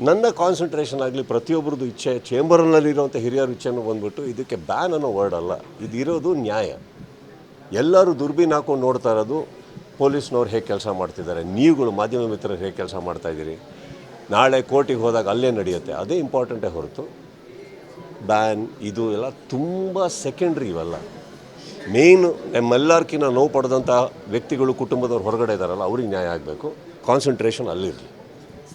ನನ್ನ ಕಾನ್ಸಂಟ್ರೇಷನ್ ಆಗಲಿ ಪ್ರತಿಯೊಬ್ಬರದ್ದು ಇಚ್ಛೆ ಚೇಂಬರ್ನಲ್ಲಿರುವಂಥ ಹಿರಿಯರ ಇಚ್ಛೆನೂ ಬಂದ್ಬಿಟ್ಟು ಇದಕ್ಕೆ ಬ್ಯಾನ್ ಅನ್ನೋ ವರ್ಡ್ ಅಲ್ಲ. ಇದು ಇರೋದು ನ್ಯಾಯ. ಎಲ್ಲರೂ ದುರ್ಬೀನ್ ಹಾಕೊಂಡು ನೋಡ್ತಾ ಇರೋದು ಪೊಲೀಸ್ನವ್ರು ಹೇಗೆ ಕೆಲಸ ಮಾಡ್ತಿದ್ದಾರೆ. ನೀವುಗಳು ಮಾಧ್ಯಮ ಮಿತ್ರರು ಹೇಗೆ ಕೆಲಸ ಮಾಡ್ತಾಯಿದ್ದೀರಿ ನಾಳೆ ಕೋರ್ಟಿಗೆ ಹೋದಾಗ ಅಲ್ಲೇ ನಡೆಯುತ್ತೆ. ಅದೇ ಇಂಪಾರ್ಟೆಂಟೇ ಹೊರತು ಬ್ಯಾನ್ ಇದು ಎಲ್ಲ ತುಂಬ ಸೆಕೆಂಡ್ರಿ ಇವೆಲ್ಲ. ಮೇಯ್ನು ನಮ್ಮೆಲ್ಲರ್ಕಿನ್ನ ನೋವು ಪಡೆದಂಥ ವ್ಯಕ್ತಿಗಳು, ಕುಟುಂಬದವ್ರು ಹೊರಗಡೆ ಇದ್ದಾರಲ್ಲ ಅವ್ರಿಗೆ ನ್ಯಾಯ ಆಗಬೇಕು. ಕಾನ್ಸಂಟ್ರೇಷನ್ ಅಲ್ಲಿರಲಿ.